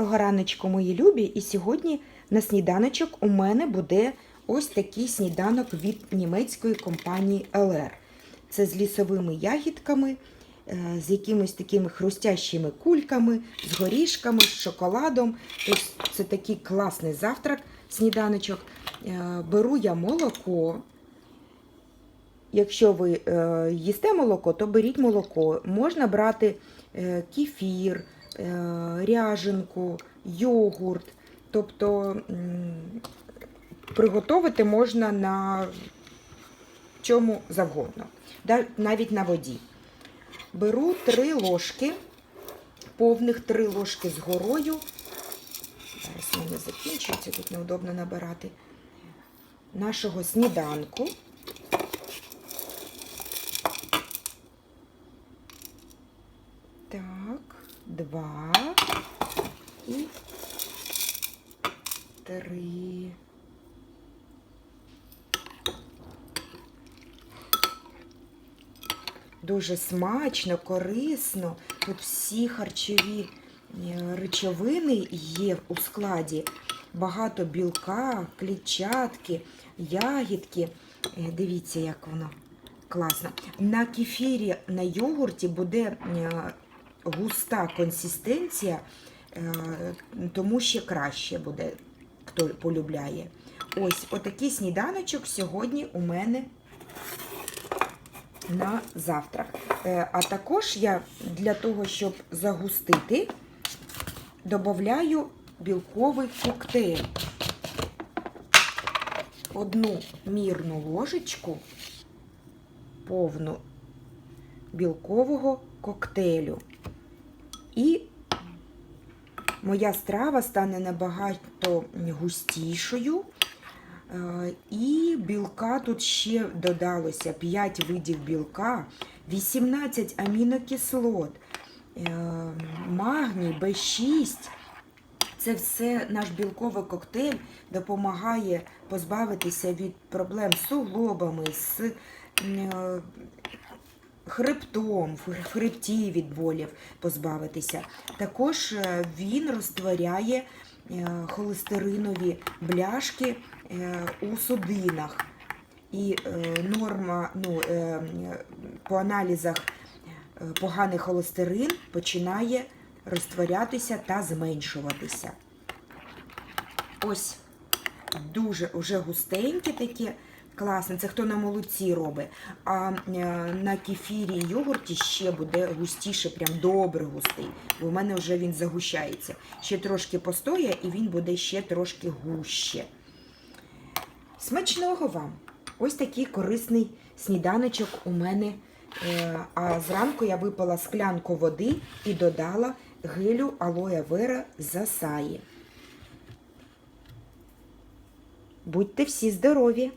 Доброго раночку, мої любі, і сьогодні на сніданочок у мене буде ось такий сніданок від німецької компанії LR. Це з лісовими ягідками, е, з якимись такими хрустящими кульками, з горішками, з шоколадом. Тобто це такий класний завтрак, сніданочок. Е, Беру я молоко. Якщо ви е, їсте молоко, то беріть молоко. Можна брати кефір, ряженку, йогурт. Тобто приготувати можна на чому завгодно, навіть на воді. Беру три ложки, повних три ложки з горою. Зараз мене закінчується, тут неудобно набирати. Нашого сніданку. Так, два і три. Дуже смачно, корисно. Тут всі харчові е, речовини є у складі. Багато білка, клітчатки, ягідки. Е, Дивіться, як воно класно. На кефірі, на йогурті буде е, густа консистенція, е, тому ще краще буде, хто полюбляє. Ось отакий сніданочок сьогодні у мене на завтрак. Е, А також я для того, щоб загустити, додаю білковий коктейль. Одну мірну ложечку повну білкового коктейлю. І моя страва стане набагато густішою. Е, І білка тут ще додалося 5 видів білка, 18 амінокислот, е, магній, Б6. Це все наш білковий коктейль допомагає позбавитися від проблем з суглобами, з е, хребтом, в хребті від болів позбавитися. Також е, він розтворяє е, холестеринові бляшки е, у судинах. І норма ну, по аналізах поганий холестерин починає розтворятися та зменшуватися. Ось дуже уже густенькі такі. Класно, це хто на молоці робить. А е, на кефірі і йогурті ще буде густіше, прям добре густий. Бо в мене вже він загущається. Ще трошки постоє і він буде ще трошки гуще. Смачного вам! Ось такий корисний сніданочок у мене. Е, А зранку я випила склянку води і додала гелю алоє вера з. Будьте всі здорові!